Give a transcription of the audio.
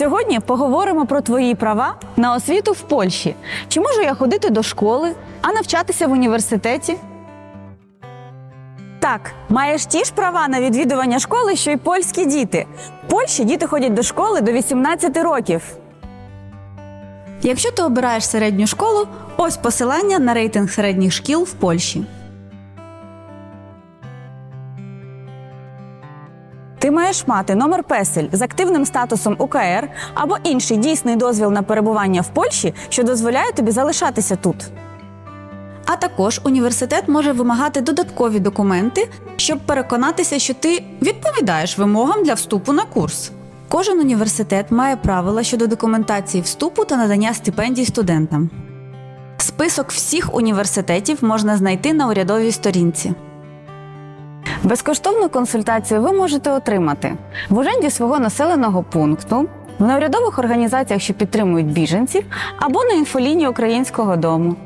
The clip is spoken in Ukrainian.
Сьогодні поговоримо про твої права на освіту в Польщі. Чи можу я ходити до школи, а навчатися в університеті? Так, маєш ті ж права на відвідування школи, що й польські діти. В Польщі діти ходять до школи до 18 років. Якщо ти обираєш середню школу, ось посилання на рейтинг середніх шкіл в Польщі. Ти маєш мати номер песель з активним статусом УКР або інший дійсний дозвіл на перебування в Польщі, що дозволяє тобі залишатися тут. А також університет може вимагати додаткові документи, щоб переконатися, що ти відповідаєш вимогам для вступу на курс. Кожен університет має правила щодо документації вступу та надання стипендій студентам. Список всіх університетів можна знайти на урядовій сторінці. Безкоштовну консультацію ви можете отримати в оренді свого населеного пункту, в неурядових організаціях, що підтримують біженців, або на інфолінії Українського дому.